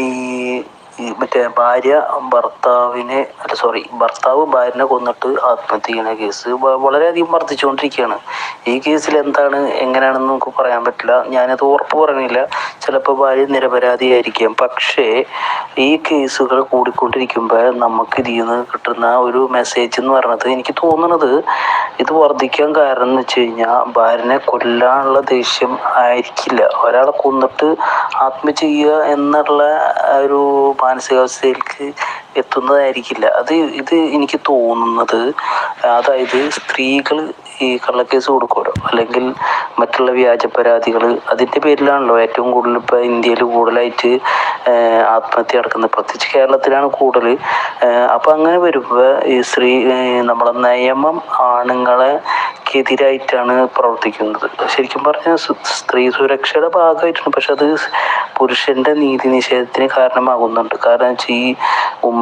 ഈ മറ്റേ ഭാര്യ ഭർത്താവിനെ അല്ല സോറി ഭർത്താവ് ഭാര്യനെ കൊന്നിട്ട് ആത്മഹത്യ ചെയ്യുന്ന കേസ് വളരെയധികം വർദ്ധിച്ചുകൊണ്ടിരിക്കുകയാണ്. ഈ കേസിൽ എന്താണ് എങ്ങനെയാണെന്ന് നമുക്ക് പറയാൻ പറ്റില്ല. ഞാനത് ഉറപ്പ് പറയുന്നില്ല ചിലപ്പോൾ ഭാര്യ നിരപരാധിയായിരിക്കാം. പക്ഷേ ഈ കേസുകൾ കൂടിക്കൊണ്ടിരിക്കുമ്പോൾ നമുക്ക് ഇതിൽ നിന്ന് കിട്ടുന്ന ഒരു മെസ്സേജ് എന്ന് പറയുന്നത് എനിക്ക് തോന്നുന്നത് ഇത് വർദ്ധിക്കാൻ കാരണം എന്ന് വെച്ച് കഴിഞ്ഞാൽ ഭാര്യനെ കൊല്ലാനുള്ള ദേഷ്യം ആയിരിക്കില്ല. ഒരാളെ കൊന്നിട്ട് ആത്മഹത്യ ചെയ്യുക എന്നുള്ള ഒരു മാനസികാവസ്ഥയിലേക്ക് എത്തുന്നതായിരിക്കില്ല. അത് ഇത് എനിക്ക് തോന്നുന്നത് അതായത് സ്ത്രീകൾ ഈ കള്ളക്കേസ് കൊടുക്കുമല്ലോ. അല്ലെങ്കിൽ മറ്റുള്ള വ്യാജ പരാതികൾ അതിന്റെ പേരിലാണല്ലോ ഏറ്റവും കൂടുതൽ ഇപ്പോൾ ഇന്ത്യയിൽ കൂടുതലായിട്ട് ആത്മഹത്യ നടക്കുന്നത്. പ്രത്യേകിച്ച് കേരളത്തിലാണ് കൂടുതൽ. അപ്പം അങ്ങനെ വരുമ്പോൾ ഈ സ്ത്രീ നമ്മളെ നിയമം ആണുങ്ങളെ എതിരായിട്ടാണ് പ്രവർത്തിക്കുന്നത്. ശരിക്കും പറഞ്ഞാൽ സ്ത്രീ സുരക്ഷയുടെ ഭാഗമായിട്ടാണ്. പക്ഷെ അത് പുരുഷന്റെ നീതി നിഷേധത്തിന് കാരണമാകുന്നുണ്ട്. കാരണം വെച്ചാൽ ഈ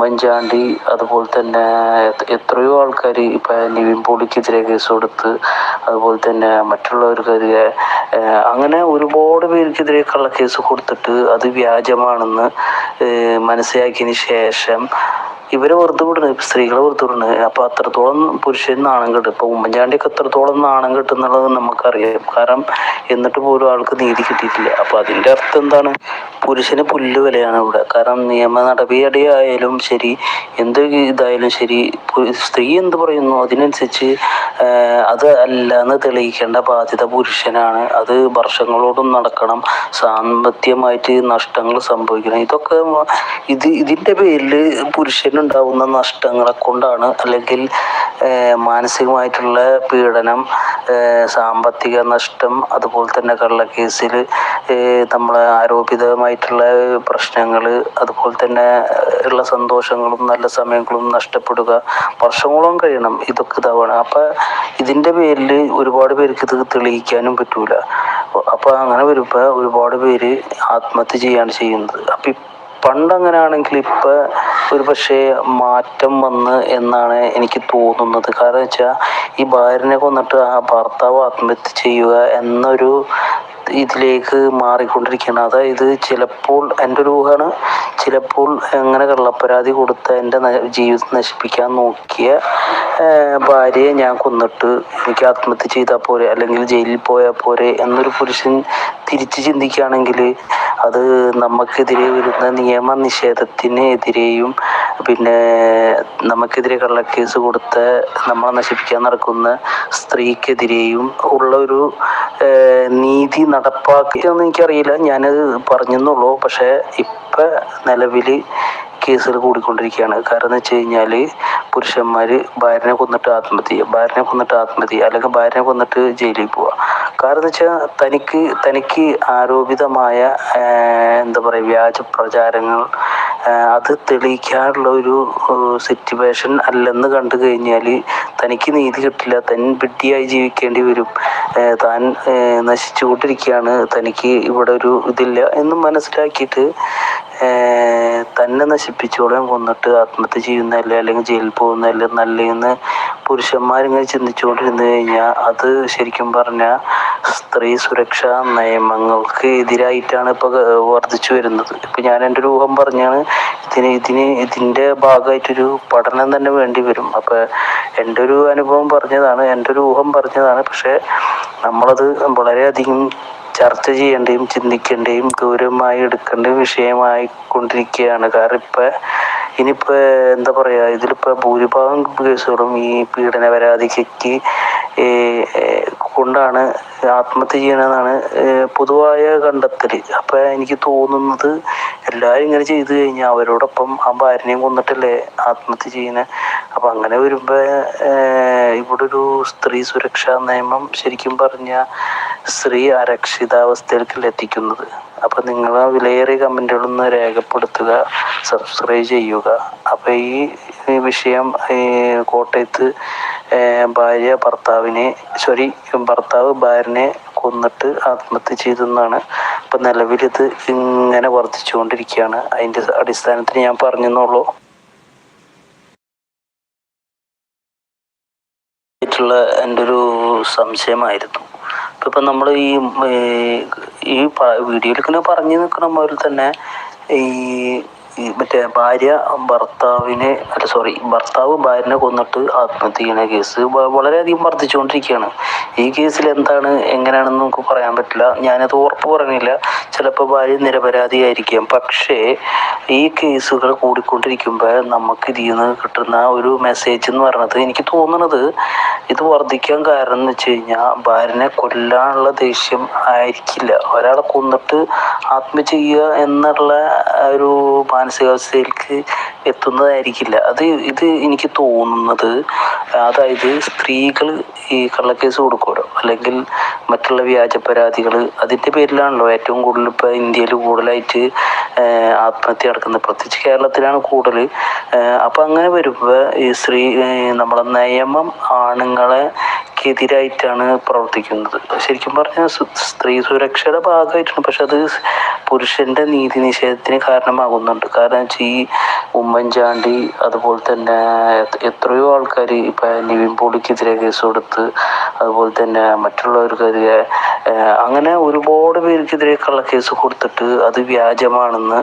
ഉമ്മൻചാണ്ടി അതുപോലെ തന്നെ എത്രയോ ആൾക്കാർ ഇപ്പം നിവിൻ പോളിക്കെതിരെ കേസ് കൊടുത്ത് അതുപോലെ തന്നെ മറ്റുള്ളവർക്കെതിരെ അങ്ങനെ ഒരുപാട് പേർക്കെതിരെ കേസ് കൊടുത്തിട്ട് അത് വ്യാജമാണെന്ന് മനസ്സിലാക്കിയതിന് ശേഷം ഇവരെ വെറുതെ വിടുന്നത് സ്ത്രീകളെ വെറുതെ വിടുന്നത് അപ്പൊ അത്രത്തോളം പുരുഷൻ നാണം കെട്ടും. ഇപ്പൊ ഉമ്മൻചാണ്ടിയൊക്കെ എത്രത്തോളം നാണം കെട്ടുന്നുള്ളത് നമുക്കറിയാം. കാരണം എന്നിട്ട് പോലും ആൾക്ക് നീതി കിട്ടിയിട്ടില്ല. അപ്പൊ അതിന്റെ അർത്ഥം എന്താണ്? പുരുഷന് പുല്ല് വിലയാണ് ഇവിടെ. കാരണം നിയമ നടപടിയായാലും ശരി എന്ത് ഇതായാലും ശരി സ്ത്രീ എന്ത് പറയുന്നു? അതിനനുസരിച്ച് അത് അല്ല എന്ന് തെളിയിക്കേണ്ട ബാധ്യത പുരുഷനാണ്. അത് വർഷങ്ങളോടും നടക്കണം. സാമ്പത്തികമായിട്ട് നഷ്ടങ്ങൾ സംഭവിക്കണം. ഇതൊക്കെ ഇത് ഇതിന്റെ പേരിൽ പുരുഷനുണ്ടാവുന്ന നഷ്ടങ്ങളെ കൊണ്ടാണ് അല്ലെങ്കിൽ മാനസികമായിട്ടുള്ള പീഡനം സാമ്പത്തിക നഷ്ടം അതുപോലെ തന്നെ കള്ളക്കേസിൽ നമ്മൾ ആരോപിതമായിട്ടുള്ള പ്രശ്നങ്ങൾ അതുപോലെ തന്നെ ഉള്ള സന്തോഷങ്ങളും നല്ല സമയങ്ങളും നഷ്ടപ്പെടുക വർഷങ്ങളോളം കഴിയണം ഇതൊക്കെ ഇതാവണം. അപ്പം ഇതിന്റെ പേരിൽ ഒരുപാട് പേർക്ക് ഇത് തെളിയിക്കാനും പറ്റൂല. അപ്പം അങ്ങനെ വരുമ്പോൾ ഒരുപാട് പേര് ആത്മഹത്യ ചെയ്യാണ് ചെയ്യുന്നത്. അപ്പം പണ്ട് അങ്ങനെയാണെങ്കിൽ ഇപ്പം ഒരു പക്ഷേ മാറ്റം വന്ന് എന്നാണ് എനിക്ക് തോന്നുന്നത്. കാരണം വെച്ചാൽ ഈ ഭാര്യനെ കൊന്നിട്ട് ആ ഭർത്താവ് ആത്മഹത്യ ചെയ്യുക എന്നൊരു ഇതിലേക്ക് മാറിക്കൊണ്ടിരിക്കുകയാണ്. അതായത് ചിലപ്പോൾ എന്റെ ഒരു ചിലപ്പോൾ അങ്ങനെ കള്ളപ്പരാതി കൊടുത്ത എന്റെ ജീവിതം നശിപ്പിക്കാൻ നോക്കിയ ഭാര്യയെ ഞാൻ കൊന്നിട്ട് എനിക്ക് ആത്മഹത്യ ചെയ്താൽ പോരെ അല്ലെങ്കിൽ ജയിലിൽ പോയാൽ പോരെ എന്നൊരു പുരുഷൻ തിരിച്ച് ചിന്തിക്കുകയാണെങ്കിൽ അത് നമുക്കെതിരെ വരുന്ന നിയമ നിഷേധത്തിന് എതിരെയും പിന്നെ നമുക്കെതിരെ കേസ് കൊടുത്ത് നമ്മളെ നശിപ്പിക്കാൻ നടക്കുന്ന സ്ത്രീക്കെതിരെയും ഉള്ള ഒരു നീതി നടപ്പാക്കിയെന്ന് എനിക്കറിയില്ല. ഞാനത് പറഞ്ഞെന്നുള്ളൂ. പക്ഷേ ഇപ്പം നിലവിൽ കേസുകൾ കൂടിക്കൊണ്ടിരിക്കുകയാണ്. കാരണം എന്ന് വെച്ച് കഴിഞ്ഞാൽ പുരുഷന്മാർ ഭാര്യനെ കൊന്നിട്ട് ആത്മഹത്യ ചെയ്യുക ഭാര്യനെ കൊന്നിട്ട് ആത്മഹത്യ ചെയ്യുക അല്ലെങ്കിൽ ഭാര്യനെ കൊന്നിട്ട് ജയിലിൽ പോവുക കാരണം എന്ന് വെച്ചാൽ തനിക്ക് തനിക്ക് ആരോപിതമായ എന്താ പറയുക വ്യാജ പ്രചാരങ്ങൾ അത് തെളിയിക്കാനുള്ള ഒരു സിറ്റുവേഷൻ അല്ലെന്ന് കണ്ടു കഴിഞ്ഞാൽ തനിക്ക് നീതി കിട്ടില്ല. തൻ വിഡ്ഢിയായി ജീവിക്കേണ്ടി വരും. താൻ നശിച്ചുകൊണ്ടിരിക്കുകയാണ്. തനിക്ക് ഇവിടെ ഒരു ഇതില്ല എന്ന് മനസ്സിലാക്കിയിട്ട് തന്നെ തന്നെ നശിപ്പിച്ചോളം കൊന്നിട്ട് ആത്മഹത്യ ചെയ്യുന്നതല്ലേ അല്ലെങ്കിൽ ജയിലിൽ പോകുന്നതല്ലേ നല്ലതെന്ന് പുരുഷന്മാരിങ്ങനെ ചിന്തിച്ചുകൊണ്ടിരുന്നു കഴിഞ്ഞാൽ അത് ശരിക്കും പറഞ്ഞാൽ സ്ത്രീ സുരക്ഷാ നിയമങ്ങൾക്ക് എതിരായിട്ടാണ് ഇപ്പോൾ വർദ്ധിച്ചു വരുന്നത്. ഇപ്പം ഞാൻ എന്റെ ഒരു ഊഹം പറഞ്ഞാണ് ഇതിന് ഇതിന് ഇതിന്റെ ഭാഗമായിട്ടൊരു പഠനം തന്നെ വേണ്ടി വരും. അപ്പോൾ എന്റെ ഒരു അനുഭവം പറഞ്ഞതാണ് എന്റെ ഒരു ഊഹം പറഞ്ഞതാണ് പക്ഷേ നമ്മളത് വളരെയധികം ചർച്ച ചെയ്യേണ്ടതും ചിന്തിക്കേണ്ടതും ഗൗരവമായി എടുക്കേണ്ട വിഷയമായി കൊണ്ടിരിക്കുകയാണ് കാരണം ഇപ്പോൾ ഇനിയിപ്പോൾ എന്താ പറയുക ഇതിലിപ്പോൾ ഭൂരിഭാഗം കേസുകളും ഈ പീഡന പരാതിക്ക് കൊണ്ടാണ് ആത്മഹത്യ ചെയ്യണമെന്നാണ് പൊതുവായ കണ്ടെത്തൽ അപ്പൊ എനിക്ക് തോന്നുന്നത് എല്ലാവരും ഇങ്ങനെ ചെയ്തു കഴിഞ്ഞാൽ അവരോടൊപ്പം ആ ഭാര്യനെയും കൊന്നിട്ടല്ലേ ആത്മഹത്യ ചെയ്യുന്നത് അപ്പോൾ അങ്ങനെ വരുമ്പോൾ ഇവിടെ ഒരു സ്ത്രീ സുരക്ഷാ നിയമം ശരിക്കും പറഞ്ഞാൽ സ്ത്രീ അരക്ഷിതാവസ്ഥയിലേക്ക് എത്തിക്കുന്നത്. അപ്പോൾ നിങ്ങൾ വിലയേറിയ കമന്റുകളൊന്ന് രേഖപ്പെടുത്തുക സബ്സ്ക്രൈബ് ചെയ്യുക. അപ്പോൾ ഈ വിഷയം കോട്ടയത്ത് ഭാര്യ ഭർത്താവിനെ സോറി ഭർത്താവ് ഭാര്യനെ കൊന്നിട്ട് ആത്മഹത്യ ചെയ്തെന്നാണ് ഇപ്പം ഇത് ഇങ്ങനെ വർദ്ധിച്ചുകൊണ്ടിരിക്കുകയാണ്. അതിന്റെ അടിസ്ഥാനത്തിൽ ഞാൻ പറഞ്ഞെന്നുള്ളൂ ആയിട്ടുള്ള എന്റെ ഒരു സംശയമായിരുന്നു. ഇപ്പം നമ്മൾ ഈ ഈ വീഡിയോയിൽ ഇങ്ങനെ പറഞ്ഞു നിൽക്കുന്ന പോലെ തന്നെ ഈ ഈ മറ്റേ ഭാര്യ ഭർത്താവിനെ അല്ല സോറി ഭർത്താവ് ഭാര്യനെ കൊന്നിട്ട് ആത്മഹത്യ ചെയ്യുന്ന കേസ് വളരെയധികം വർദ്ധിച്ചുകൊണ്ടിരിക്കുകയാണ്. ഈ കേസിൽ എന്താണ് എങ്ങനെയാണെന്ന് നമുക്ക് പറയാൻ പറ്റില്ല. ഞാനത് ഉറപ്പ് പറയുന്നില്ല. ചിലപ്പോൾ ഭാര്യ നിരപരാധിയായിരിക്കാം. പക്ഷേ ഈ കേസുകൾ കൂടിക്കൊണ്ടിരിക്കുമ്പോൾ നമുക്ക് ഇതിൽ നിന്ന് കിട്ടുന്ന ഒരു മെസ്സേജ് എന്ന് പറയുന്നത് എനിക്ക് തോന്നുന്നത് ഇത് വർദ്ധിക്കാൻ കാരണം എന്ന് വെച്ച് കഴിഞ്ഞാൽ ഭാര്യനെ കൊല്ലാനുള്ള ദേഷ്യം ആയിരിക്കില്ല. ഒരാളെ കൊന്നിട്ട് ആത്മഹത്യ ചെയ്യുക എന്നുള്ള ഒരു മാനസികാവസ്ഥയിലേക്ക് എത്തുന്നതായിരിക്കില്ല. അത് ഇത് എനിക്ക് തോന്നുന്നത് അതായത് സ്ത്രീകൾ ഈ കള്ളക്കേസ് കൊടുക്കുമല്ലോ. അല്ലെങ്കിൽ മറ്റുള്ള വ്യാജ പരാതികൾ അതിന്റെ പേരിലാണല്ലോ ഏറ്റവും കൂടുതൽ ഇപ്പോൾ ഇന്ത്യയിൽ കൂടുതലായിട്ട് ആത്മഹത്യ നടക്കുന്നത്. പ്രത്യേകിച്ച് കേരളത്തിലാണ് കൂടുതൽ. അപ്പം അങ്ങനെ വരുമ്പോൾ ഈ സ്ത്രീ നമ്മുടെ നിയമം ആണുങ്ങളെ എതിരായിട്ടാണ് പ്രവർത്തിക്കുന്നത്. ശരിക്കും പറഞ്ഞാൽ സ്ത്രീ സുരക്ഷയുടെ ഭാഗമായിട്ടാണ്. പക്ഷെ അത് പുരുഷന്റെ നീതി നിഷേധത്തിന് കാരണമാകുന്നുണ്ട്. കാരണം വെച്ചാൽ ഈ ഉമ്മൻചാണ്ടി അതുപോലെ തന്നെ എത്രയോ ആൾക്കാർ ഇപ്പം നിവിൻ പോളിക്കെതിരെ കേസ് കൊടുത്ത് അതുപോലെ തന്നെ മറ്റുള്ളവർക്കെതിരെ അങ്ങനെ ഒരുപാട് പേർക്കെതിരെ കേസ് കൊടുത്തിട്ട് അത് വ്യാജമാണെന്ന്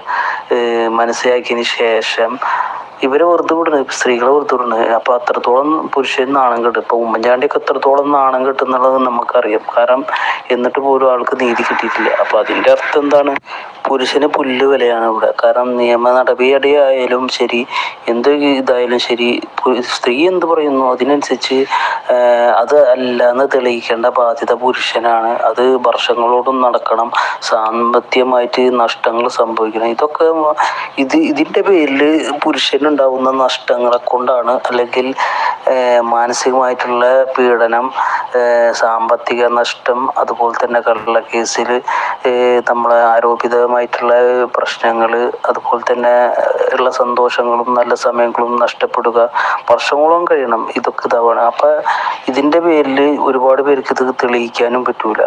മനസ്സിലാക്കിയതിന് ശേഷം ഇവരെ വെറുതെ വിടണ് സ്ത്രീകളെ വെറുതെ വിടണ് അപ്പൊ അത്രത്തോളം പുരുഷൻ നാണം കെട്ടും ഇപ്പൊ ഉമ്മൻചാണ്ടിയൊക്കെ എത്രത്തോളം നാണം കെട്ടുന്നുള്ളത് നമുക്കറിയാം. കാരണം എന്നിട്ട് പോലും ആൾക്ക് നീതി കിട്ടിയിട്ടില്ല. അപ്പൊ അതിന്റെ അർത്ഥം എന്താണ്? പുരുഷന് പുല്ല് വിലയാണ് ഇവിടെ. കാരണം നിയമ നടപടിയായാലും ശരി എന്ത് ഇതായാലും ശരി സ്ത്രീ എന്ത് പറയുന്നു? അതിനനുസരിച്ച് അത് അല്ല എന്ന് തെളിയിക്കേണ്ട ബാധ്യത പുരുഷനാണ്. അത് വർഷങ്ങളോടും നടക്കണം. സാമ്പത്തികമായിട്ട് നഷ്ടങ്ങൾ സംഭവിക്കണം. ഇതൊക്കെ ഇത് ഇതിന്റെ പേരിൽ പുരുഷനുണ്ടാവുന്ന നഷ്ടങ്ങളെ കൊണ്ടാണ് അല്ലെങ്കിൽ മാനസികമായിട്ടുള്ള പീഡനം സാമ്പത്തിക നഷ്ടം അതുപോലെ തന്നെ കള്ളക്കേസിൽ നമ്മളെ ആരോപിതമായിട്ടുള്ള പ്രശ്നങ്ങൾ അതുപോലെ തന്നെ ഉള്ള സന്തോഷങ്ങളും നല്ല സമയങ്ങളും നഷ്ടപ്പെടുക വർഷങ്ങളോളം കഴിയണം ഇതൊക്കെ ഇതാവണം. അപ്പം ഇതിന്റെ പേരിൽ ഒരുപാട് പേർക്ക് ഇത് തെളിയിക്കാനും പറ്റൂല.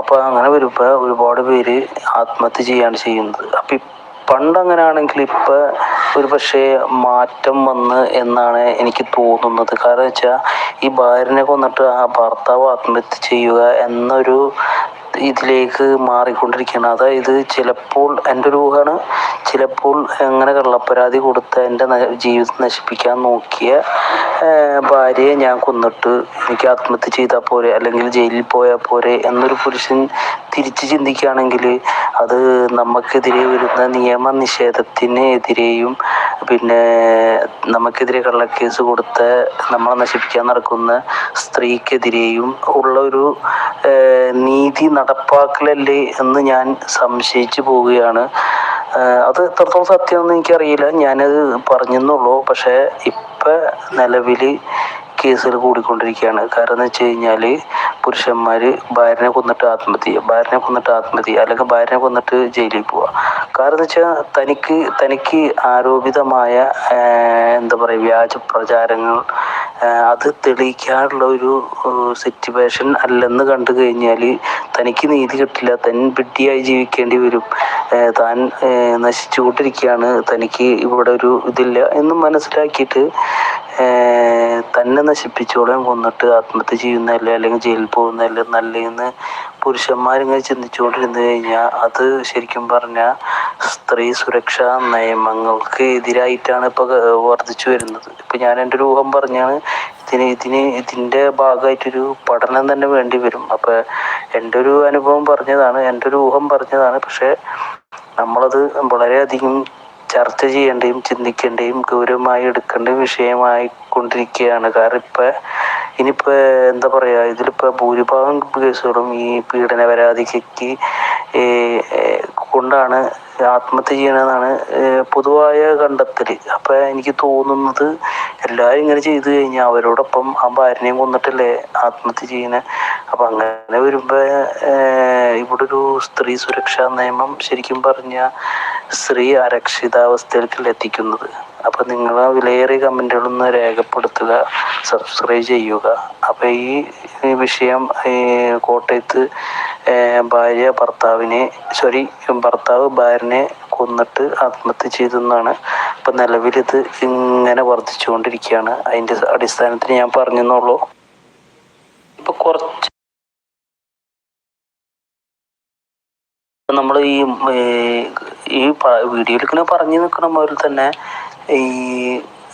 അപ്പോൾ അങ്ങനെ വരുമ്പോൾ ഒരുപാട് പേര് ആത്മഹത്യ ചെയ്യാണ് ചെയ്യുന്നത്. അപ്പം പണ്ട് അങ്ങനെയാണെങ്കിൽ ഇപ്പം ഒരു പക്ഷേ മാറ്റം വന്ന് എന്നാണ് എനിക്ക് തോന്നുന്നത്. കാരണം വെച്ചാൽ ഈ ഭാര്യനെ കൊന്നിട്ട് ആ ഭർത്താവ് ആത്മഹത്യ ചെയ്യുക എന്നൊരു ഇതിലേക്ക് മാറിക്കൊണ്ടിരിക്കുകയാണ്. അതായത് ചിലപ്പോൾ എന്റെ ഒരു ഊഹമാണ് ചിലപ്പോൾ അങ്ങനെ കള്ളപ്പരാതി കൊടുത്ത് എന്റെ ജീവിതം നശിപ്പിക്കാൻ നോക്കിയ ഭാര്യയെ ഞാൻ കൊന്നിട്ട് എനിക്ക് ആത്മഹത്യ ചെയ്താൽ പോരെ അല്ലെങ്കിൽ ജയിലിൽ പോയാൽ പോരെ എന്നൊരു പുരുഷൻ തിരിച്ച് ചിന്തിക്കുകയാണെങ്കിൽ അത് നമുക്കെതിരെ വരുന്ന നിയമ നിഷേധത്തിനെതിരെയും പിന്നെ നമുക്കെതിരെ കള്ളക്കേസ് കൊടുത്ത് നമ്മളെ നശിപ്പിക്കാൻ നടക്കുന്ന സ്ത്രീക്കെതിരെയും ഉള്ള ഒരു നീതി നടപ്പാക്കലല്ലേ എന്ന് ഞാൻ സംശയിച്ചു പോവുകയാണ്. അത് എത്രത്തോളം സത്യമെന്ന് എനിക്കറിയില്ല. ഞാനത് പറഞ്ഞെന്നുള്ളൂ. പക്ഷേ ഇപ്പം നിലവിൽ കേസുകൾ കൂടിക്കൊണ്ടിരിക്കുകയാണ്. കാരണം എന്ന് വെച്ച് കഴിഞ്ഞാൽ പുരുഷന്മാർ ഭാര്യനെ കൊന്നിട്ട് ആത്മഹത്യ ഭാര്യനെ കൊന്നിട്ട് ആത്മഹത്യ അല്ലെങ്കിൽ ഭാര്യനെ കൊന്നിട്ട് ജയിലിൽ പോവുക കാരണം എന്ന് വെച്ചാൽ തനിക്ക് തനിക്ക് ആരോപിതമായ എന്താ പറയുക വ്യാജ പ്രചാരങ്ങൾ അത് തെളിയിക്കാനുള്ള ഒരു സിറ്റുവേഷൻ അല്ലെന്ന് കണ്ടു കഴിഞ്ഞാൽ തനിക്ക് നീതി കിട്ടില്ല. തൻ വിഡ്ഢിയായി ജീവിക്കേണ്ടി വരും. താൻ നശിച്ചുകൊണ്ടിരിക്കുകയാണ്. തനിക്ക് ഇവിടെ ഒരു ഇതില്ല എന്ന് മനസ്സിലാക്കിയിട്ട് തന്നെ നശിപ്പിച്ചോളം കൊന്നിട്ട് ആത്മഹത്യ ചെയ്യുന്നതല്ലേ അല്ലെങ്കിൽ ജയിലിൽ പോകുന്നതല്ലേ നല്ലതെന്ന് പുരുഷന്മാരിങ്ങനെ ചിന്തിച്ചുകൊണ്ടിരുന്നു കഴിഞ്ഞാൽ അത് ശരിക്കും പറഞ്ഞാൽ സ്ത്രീ സുരക്ഷാ നിയമങ്ങൾക്ക് എതിരായിട്ടാണ് ഇപ്പോൾ വർദ്ധിച്ചു വരുന്നത്. ഇപ്പം ഞാൻ എന്റെ ഒരു ഊഹം പറഞ്ഞാണ് ഇതിന് ഇതിന് ഇതിന്റെ ഭാഗമായിട്ടൊരു പഠനം തന്നെ വേണ്ടി വരും. അപ്പോൾ എന്റെ ഒരു അനുഭവം പറഞ്ഞതാണ് എന്റെ ഒരു ഊഹം പറഞ്ഞതാണ് പക്ഷേ നമ്മളത് വളരെയധികം ചർച്ച ചെയ്യേണ്ടയും ചിന്തിക്കേണ്ടയും ഗൗരവമായി എടുക്കേണ്ട വിഷയമായി കൊണ്ടിരിക്കുകയാണ് കാരണം ഇപ്പം ഇനിയിപ്പോൾ എന്താ പറയുക ഇതിലിപ്പോൾ ഭൂരിഭാഗം കേസുകളും ഈ പീഡന പരാതിക്ക് കൊണ്ടാണ് ആത്മഹത്യ ചെയ്യണമെന്നാണ് പൊതുവായ കണ്ടെത്തൽ അപ്പം എനിക്ക് തോന്നുന്നത് എല്ലാവരും ഇങ്ങനെ ചെയ്തു കഴിഞ്ഞാൽ അവരോടൊപ്പം ആ ഭാര്യനെയും കൊന്നിട്ടല്ലേ ആത്മഹത്യ ചെയ്യണേ? അപ്പം അങ്ങനെ വരുമ്പോൾ ഇവിടെ ഒരു സ്ത്രീ സുരക്ഷാ നിയമം ശരിക്കും പറഞ്ഞാൽ സ്ത്രീ അരക്ഷിതാവസ്ഥയിലേക്കല്ലേ എത്തിക്കുന്നത്. അപ്പം നിങ്ങൾ ആ വിലയേറിയ കമന്റുകളൊന്ന് രേഖപ്പെടുത്തുക സബ്സ്ക്രൈബ് ചെയ്യുക. അപ്പോൾ ഈ വിഷയം കോട്ടയത്ത് ഭാര്യ ഭർത്താവിനെ സോറി ഭർത്താവ് ഭാര്യനെ കൊന്നിട്ട് ആത്മഹത്യ ചെയ്തെന്നാണ് ഇപ്പം നിലവിലിത് ഇങ്ങനെ വർദ്ധിച്ചുകൊണ്ടിരിക്കുകയാണ്. അതിന്റെ അടിസ്ഥാനത്തിൽ ഞാൻ പറഞ്ഞെന്നുള്ളൂ ഇപ്പൊ കുറച്ച് നമ്മൾ ഈ ഈ വീഡിയോയിൽ ഇങ്ങനെ പറഞ്ഞു നിൽക്കുന്ന പോലെ തന്നെ ഈ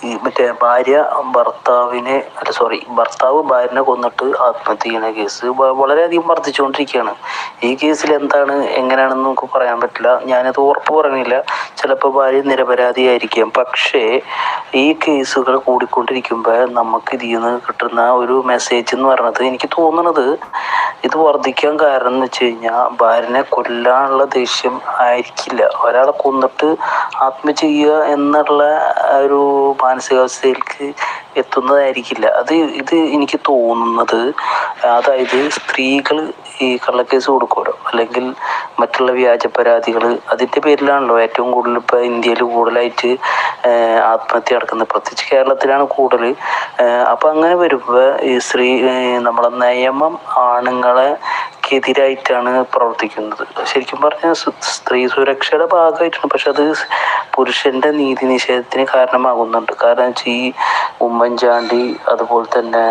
ഈ മറ്റേ ഭാര്യ ഭർത്താവിനെ അല്ല സോറി ഭർത്താവ് ഭാര്യനെ കൊന്നിട്ട് ആത്മഹത്യ ചെയ്യുന്ന കേസ് വളരെയധികം വർദ്ധിച്ചുകൊണ്ടിരിക്കുകയാണ്. ഈ കേസിൽ എന്താണ് എങ്ങനെയാണെന്ന് നമുക്ക് പറയാൻ പറ്റില്ല. ഞാനത് ഉറപ്പ് പറയുന്നില്ല. ചിലപ്പോൾ ഭാര്യ നിരപരാധിയായിരിക്കാം. പക്ഷേ ഈ കേസുകൾ കൂടിക്കൊണ്ടിരിക്കുമ്പോൾ നമുക്ക് ഇതിൽ നിന്ന് കിട്ടുന്ന ഒരു മെസ്സേജ് എന്ന് പറയുന്നത് എനിക്ക് തോന്നുന്നത് ഇത് വർദ്ധിക്കാൻ കാരണം എന്ന് വെച്ച് കഴിഞ്ഞാൽ ഭാര്യനെ കൊല്ലാനുള്ള ദേഷ്യം ആയിരിക്കില്ല. ഒരാളെ കൊന്നിട്ട് ആത്മഹത്യ ചെയ്യുക എന്നുള്ള ഒരു മാനസികാവസ്ഥയിലേക്ക് എത്തുന്നതായിരിക്കില്ല. അത് ഇത് എനിക്ക് തോന്നുന്നത് അതായത് സ്ത്രീകൾ ഈ കള്ളക്കേസ് കൊടുക്കുമല്ലോ അല്ലെങ്കിൽ മറ്റുള്ള വ്യാജ പരാതികൾ അതിന്റെ പേരിലാണല്ലോ ഏറ്റവും കൂടുതൽ ഇപ്പോൾ ഇന്ത്യയിൽ കൂടുതലായിട്ട് ആത്മഹത്യ നടക്കുന്നത്. പ്രത്യേകിച്ച് കേരളത്തിലാണ് കൂടുതൽ. അപ്പം അങ്ങനെ വരുമ്പോൾ ഈ സ്ത്രീ നമ്മളെ നിയമം ആണുങ്ങളെ എതിരായിട്ടാണ് പ്രവർത്തിക്കുന്നത്. ശരിക്കും പറഞ്ഞാൽ സ്ത്രീ സുരക്ഷയുടെ ഭാഗമായിട്ടാണ്. പക്ഷെ അത് പുരുഷന്റെ നീതി നിഷേധത്തിന് കാരണമാകുന്നുണ്ട്. കാരണം വെച്ചാൽ ഈ ഉമ്മൻചാണ്ടി അതുപോലെ തന്നെ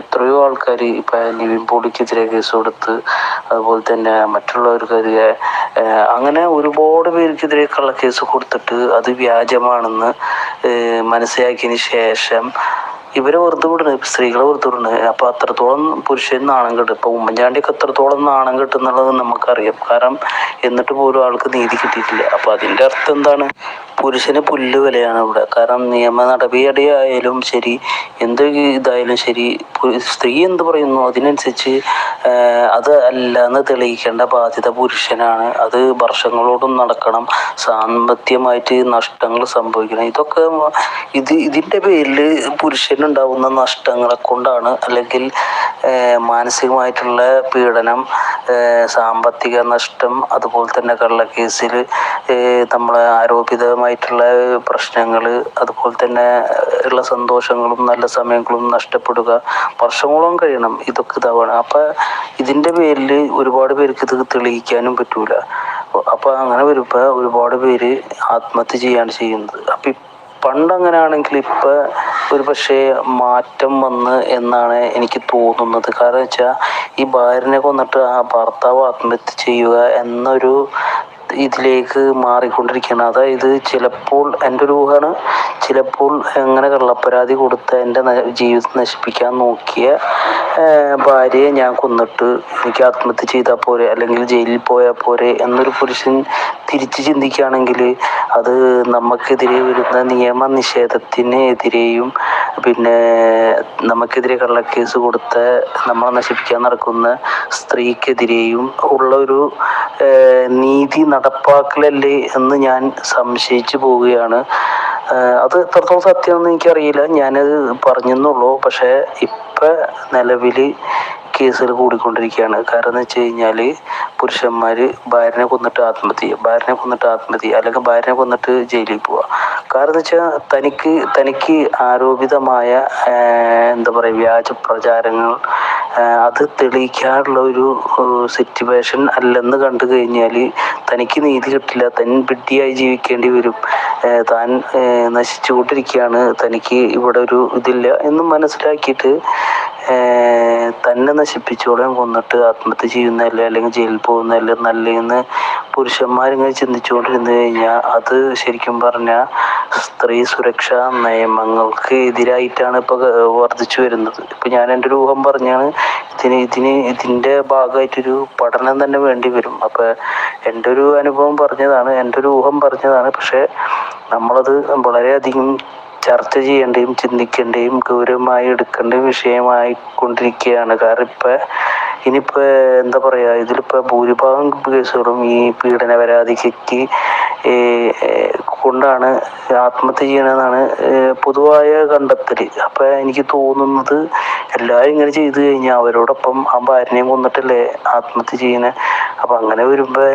എത്രയോ ആൾക്കാർ ഇപ്പൊ നിവിൻ പോളിക്കെതിരെ കേസ് കൊടുത്ത് അതുപോലെ തന്നെ മറ്റുള്ളവർക്കെതിരെ അങ്ങനെ ഒരുപാട് പേർക്കെതിരെ കേസ് കൊടുത്തിട്ട് അത് വ്യാജമാണെന്ന് മനസ്സിലാക്കിയതിന് ശേഷം ഇവരെ വെറുതെ വിടുന്നത് സ്ത്രീകളെ വെറുതെ വിടുന്നത് അപ്പോൾ അത്രത്തോളം പുരുഷൻ നാണം കെട്ടും ഇപ്പോൾ ഉമ്മൻചാണ്ടിയൊക്കെ എത്രത്തോളം നാണം കെട്ടുന്നുള്ളത് നമുക്കറിയാം. കാരണം എന്നിട്ട് പോലും ആൾക്ക് നീതി കിട്ടിയിട്ടില്ല. അപ്പോൾ അതിന്റെ അർത്ഥം എന്താണ്? പുരുഷന് പുല്ല് വിലയാണ് ഇവിടെ കാരണം നിയമ നടപടിയായാലും ശരി എന്ത് ഇതായാലും ശരി സ്ത്രീ എന്ത് പറയുന്നു? അതിനനുസരിച്ച് അത് അല്ല എന്ന് തെളിയിക്കേണ്ട ബാധ്യത പുരുഷനാണ്. അത് വർഷങ്ങളോടും നടക്കണം. സാമ്പത്തികമായിട്ട് നഷ്ടങ്ങൾ സംഭവിക്കണം. ഇതൊക്കെ ഇത് ഇതിന്റെ പേരിൽ പുരുഷനുണ്ടാവുന്ന നഷ്ടങ്ങളെ കൊണ്ടാണ് അല്ലെങ്കിൽ മാനസികമായിട്ടുള്ള പീഡനം സാമ്പത്തിക നഷ്ടം അതുപോലെ തന്നെ കള്ളക്കേസിൽ നമ്മൾ ആരോപിതമായിട്ടുള്ള പ്രശ്നങ്ങൾ അതുപോലെ തന്നെ ഉള്ള സന്തോഷങ്ങളും നല്ല സമയങ്ങളും നഷ്ടപ്പെടുക വർഷങ്ങളോളം കഴിയണം ഇതൊക്കെ ഇതാവണം അപ്പം ഇതിന്റെ പേരിൽ ഒരുപാട് പേർക്ക് ഇത് തെളിയിക്കാനും പറ്റൂല. അപ്പോൾ അങ്ങനെ വരുമ്പോൾ ഒരുപാട് പേര് ആത്മഹത്യ ചെയ്യാണ് ചെയ്യുന്നത്. അപ്പം പണ്ട് ഇപ്പോൾ ഇപ്പം ഒരു പക്ഷേ മാറ്റം വന്ന് എന്നാണ് എനിക്ക് തോന്നുന്നത്. കാരണം വെച്ചാൽ ഈ ഭാര്യനെ കൊന്നിട്ട് ആ ഭർത്താവ് ആത്മഹത്യ ചെയ്യുക എന്നൊരു ഇതിലേക്ക് മാറിക്കൊണ്ടിരിക്കുകയാണ് അതായത് ചിലപ്പോൾ എന്റെ ഒരു ഊഹമാണ് ചിലപ്പോൾ എങ്ങനെ കള്ളപ്പരാതി കൊടുത്ത് എന്റെ ജീവിതം നശിപ്പിക്കാൻ നോക്കിയ ഭാര്യയെ ഞാൻ കൊന്നിട്ട് എനിക്ക് ആത്മഹത്യ ചെയ്താൽ പോരെ അല്ലെങ്കിൽ ജയിലിൽ പോയാൽ പോരെ എന്നൊരു പുരുഷൻ തിരിച്ച് ചിന്തിക്കുകയാണെങ്കിൽ അത് നമുക്കെതിരെ വരുന്ന നിയമ നിഷേധത്തിന് എതിരെയും പിന്നെ നമുക്കെതിരെ കള്ളക്കേസ് കൊടുത്ത് നമ്മളെ നശിപ്പിക്കാൻ നടക്കുന്ന സ്ത്രീക്കെതിരെയും ഉള്ള ഒരു നീതി നടപ്പാക്കലല്ലേ എന്ന് ഞാൻ സംശയിച്ചു പോവുകയാണ്. അത് എത്രത്തോളം സത്യമെന്ന് എനിക്കറിയില്ല. ഞാനത് പറഞ്ഞെന്നുള്ളൂ. പക്ഷേ ഇപ്പം നിലവിൽ കേസുകൾ കൂടിക്കൊണ്ടിരിക്കുകയാണ്. കാരണം എന്ന് വെച്ച് കഴിഞ്ഞാൽ പുരുഷന്മാർ ഭാര്യനെ കൊന്നിട്ട് ആത്മഹത്യ ചെയ്യുക ഭാര്യനെ കൊന്നിട്ട് ആത്മഹത്യ അല്ലെങ്കിൽ ഭാര്യനെ കൊന്നിട്ട് ജയിലിൽ പോവുക. കാരണം എന്ന് വെച്ചാൽ തനിക്ക് തനിക്ക് ആരോപിതമായ എന്താ പറയുക വ്യാജ പ്രചാരങ്ങൾ അത് തെളിയിക്കാനുള്ള ഒരു സിറ്റുവേഷൻ അല്ലെന്ന് കണ്ടു കഴിഞ്ഞാൽ തനിക്ക് നീതി കിട്ടില്ല. തൻ പിടിയായി ജീവിക്കേണ്ടി വരും. താൻ നശിച്ചുകൊണ്ടിരിക്കുകയാണ് തനിക്ക് ഇവിടെ ഒരു ഇതില്ല എന്ന് മനസ്സിലാക്കിയിട്ട് തന്നെ നശിപ്പിച്ചോളം കൊന്നിട്ട് ആത്മഹത്യ ചെയ്യുന്നതല്ലേ അല്ലെങ്കിൽ ജയിലിൽ പോകുന്നതല്ലേ നല്ലതെന്ന് പുരുഷന്മാരിങ്ങനെ ചിന്തിച്ചുകൊണ്ടിരുന്നു കഴിഞ്ഞാൽ അത് ശരിക്കും പറഞ്ഞാൽ സ്ത്രീ സുരക്ഷാ നിയമങ്ങൾക്ക് എതിരായിട്ടാണ് ഇപ്പോൾ വർദ്ധിച്ചു വരുന്നത്. ഇപ്പം ഞാൻ എന്റെ ഒരു ഊഹം പറഞ്ഞാണ് ഇതിന് ഇതിന് ഇതിന്റെ ഭാഗമായിട്ടൊരു പഠനം തന്നെ വേണ്ടി വരും. അപ്പോൾ എന്റെ ഒരു അനുഭവം പറഞ്ഞതാണ് എന്റെ ഒരു ഊഹം പറഞ്ഞതാണ് പക്ഷേ നമ്മളത് വളരെയധികം ചർച്ച ചെയ്യേണ്ടതും ചിന്തിക്കേണ്ടതും ഗൗരവമായി എടുക്കേണ്ട വിഷയമായി കൊണ്ടിരിക്കുകയാണ് കാരണം ഇപ്പോൾ ഇനിയിപ്പോൾ എന്താ പറയുക ഇതിലിപ്പോൾ ഭൂരിഭാഗം കേസുകളും ഈ പീഡന പരാതിക്ക് കൊണ്ടാണ് ആത്മഹത്യ ചെയ്യണമെന്നാണ് പൊതുവായ കണ്ടെത്തൽ അപ്പം എനിക്ക് തോന്നുന്നത് എല്ലാവരും ഇങ്ങനെ ചെയ്തു കഴിഞ്ഞാൽ അവരോടൊപ്പം ആ ഭാര്യനെയും കൊന്നിട്ടല്ലേ ആത്മഹത്യ ചെയ്യുന്നത് അപ്പം അങ്ങനെ വരുമ്പോൾ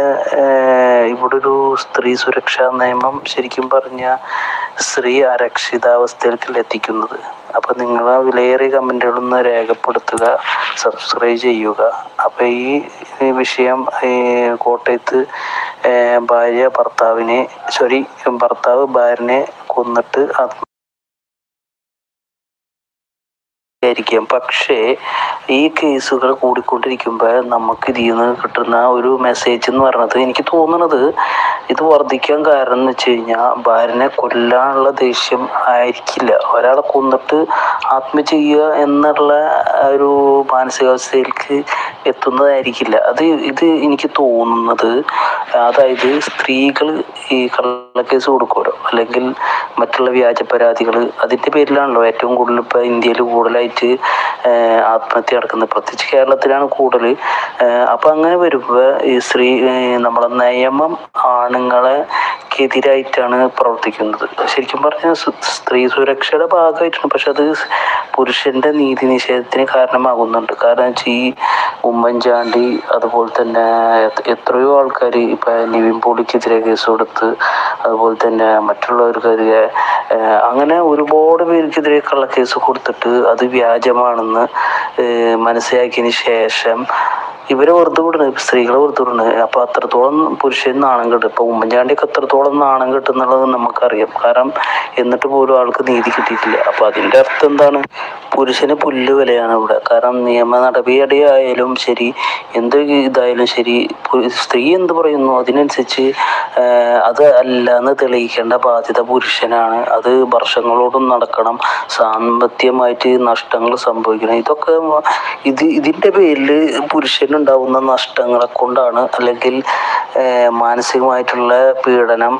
ഇവിടെ ഒരു സ്ത്രീ സുരക്ഷാ നിയമം ശരിക്കും പറഞ്ഞാൽ സ്ത്രീ അരക്ഷിതാവസ്ഥയിലേക്കല്ലേ എത്തിക്കുന്നത്? അപ്പം നിങ്ങൾ ആ വിലയേറിയ കമന്റുകളൊന്ന് രേഖപ്പെടുത്തുക സബ്സ്ക്രൈബ് ചെയ്യുക. അപ്പം ഈ വിഷയം കോട്ടയത്ത് ഭാര്യ ഭർത്താവിനെ സോറി ഭർത്താവ് ഭാര്യനെ കൊന്നിട്ട് ആയിരിക്കാം പക്ഷേ ഈ കേസുകൾ കൂടിക്കൊണ്ടിരിക്കുമ്പോൾ നമുക്ക് ഇതിൽ നിന്ന് കിട്ടുന്ന ഒരു മെസ്സേജ് എന്ന് പറയുന്നത് എനിക്ക് തോന്നുന്നത് ഇത് വർദ്ധിക്കാൻ കാരണം എന്ന് വെച്ച് കഴിഞ്ഞാൽ ഭാര്യനെ കൊല്ലാനുള്ള ദേഷ്യം ആയിരിക്കില്ല. ഒരാളെ കൊന്നിട്ട് ആത്മഹത്യ ചെയ്യുക എന്നുള്ള ഒരു മാനസികാവസ്ഥയിലേക്ക് എത്തുന്നതായിരിക്കില്ല. അത് ഇത് എനിക്ക് തോന്നുന്നത്. അതായത് സ്ത്രീകൾ ഈ കള്ളക്കേസ് കൊടുക്കുമല്ലോ. അല്ലെങ്കിൽ മറ്റുള്ള വ്യാജ പരാതികൾ അതിന്റെ പേരിലാണല്ലോ ഏറ്റവും കൂടുതൽ ഇപ്പോൾ ഇന്ത്യയിൽ കൂടുതലായിട്ട് ആത്മഹത്യ നടക്കുന്നത്. പ്രത്യേകിച്ച് കേരളത്തിലാണ് കൂടുതൽ. അപ്പം അങ്ങനെ വരുമ്പോൾ ഈ സ്ത്രീ നമ്മളെ നിയമം ആണുങ്ങളെ എതിരായിട്ടാണ് പ്രവർത്തിക്കുന്നത്. ശരിക്കും പറഞ്ഞാൽ സ്ത്രീ സുരക്ഷയുടെ ഭാഗമായിട്ടാണ്. പക്ഷെ അത് പുരുഷന്റെ നീതി നിഷേധത്തിന് കാരണമാകുന്നുണ്ട്. കാരണം വെച്ചാൽ ഈ ഉമ്മൻചാണ്ടി അതുപോലെ തന്നെ എത്രയോ ആൾക്കാർ ഇപ്പം നിവിൻ പോളിക്കെതിരെ കേസ് കൊടുത്ത് അതുപോലെ തന്നെ മറ്റുള്ളവർക്കെതിരെ അങ്ങനെ ഒരുപാട് പേർക്കെതിരെ കള്ളക്കേസ് കൊടുത്തിട്ട് അത് വ്യാജമാണെന്ന് മനസ്സിലാക്കിയതിന് ശേഷം ഇവരെ വെറുതെ വിടണത് സ്ത്രീകളെ വെറുതെ വിടണത് അപ്പൊ അത്രത്തോളം പുരുഷൻ നാണം കിട്ടും. ഇപ്പൊ ഉമ്മൻചാണ്ടിയൊക്കെ എത്രത്തോളം നാണം കെട്ടും എന്നുള്ളത് നമുക്കറിയാം. കാരണം എന്നിട്ട് പോലും ആൾക്ക് നീതി കിട്ടിയിട്ടില്ല. അപ്പൊ അതിന്റെ അർത്ഥം എന്താണ്? പുരുഷന് പുല്ല് വിലയാണ് ഇവിടെ. കാരണം നിയമ നടപടിയായാലും ശരി എന്ത് ഇതായാലും ശരി സ്ത്രീ എന്ത് പറയുന്നു? അതിനനുസരിച്ച് അത് അല്ല എന്ന് തെളിയിക്കേണ്ട ബാധ്യത പുരുഷനാണ്. അത് വർഷങ്ങളോടും നടക്കണം. സാമ്പത്തികമായിട്ട് നഷ്ടങ്ങൾ സംഭവിക്കണം. ഇതൊക്കെ ഇത് ഇതിന്റെ പേരിൽ പുരുഷനുണ്ടാവുന്ന നഷ്ടങ്ങളെ കൊണ്ടാണ് അല്ലെങ്കിൽ മാനസികമായിട്ടുള്ള പീഡനം